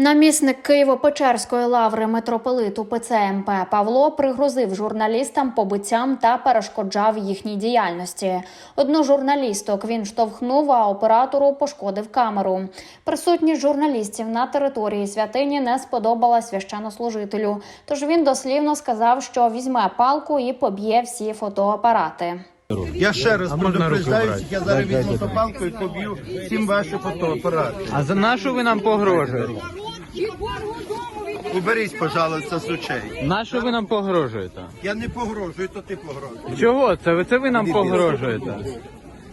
Намісник Києво-Печерської лаври митрополит УПЦ МП Павло пригрозив журналістам побиттям та перешкоджав їхній діяльності. Одну журналісток він штовхнув, а оператору пошкодив камеру. Присутність журналістів на території святині не сподобала священнослужителю. Тож він дослівно сказав, що візьме палку і поб'є всі фотоапарати. Я ще раз предупреждаю, я зараз візьму топалку і поб'ю всім ваші фотоапарати. А за нашу ви нам погрожуєте? Уберіть, пожалуйста, з очей. Нашу ви нам погрожуєте? Я не погрожую, то ти погрожуєш. Чого це? Ви це ви нам погрожуєте?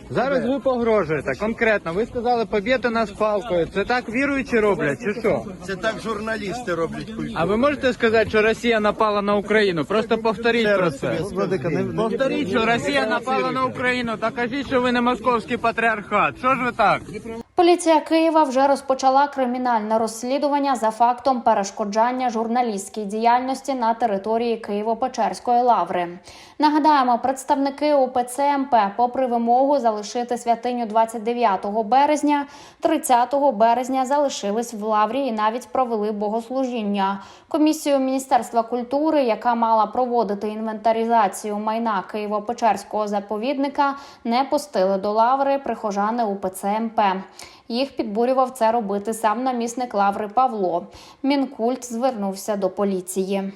Зараз ви погрожуєте конкретно. Ви сказали поб'єте нас палкою. Це так віруючі роблять, чи що? Це так журналісти роблять культуру. А ви можете сказати, що Росія напала на Україну? Просто повторіть про це. Повторіть, що Росія напала на Україну. Та кажіть, що ви не московський патріархат. Що ж ви так? Поліція Києва вже розпочала кримінальне розслідування за фактом перешкоджання журналістській діяльності на території Києво-Печерської лаври. Нагадаємо, представники УПЦ МП, попри вимогу залишити святиню 29 березня, 30 березня залишились в лаврі і навіть провели богослужіння. Комісію Міністерства культури, яка мала проводити інвентаризацію майна Києво-Печерського заповідника, не пустили до лаври прихожани УПЦ МП. Їх підбурював це робити сам намісник лаври Павло. Мінкульт звернувся до поліції.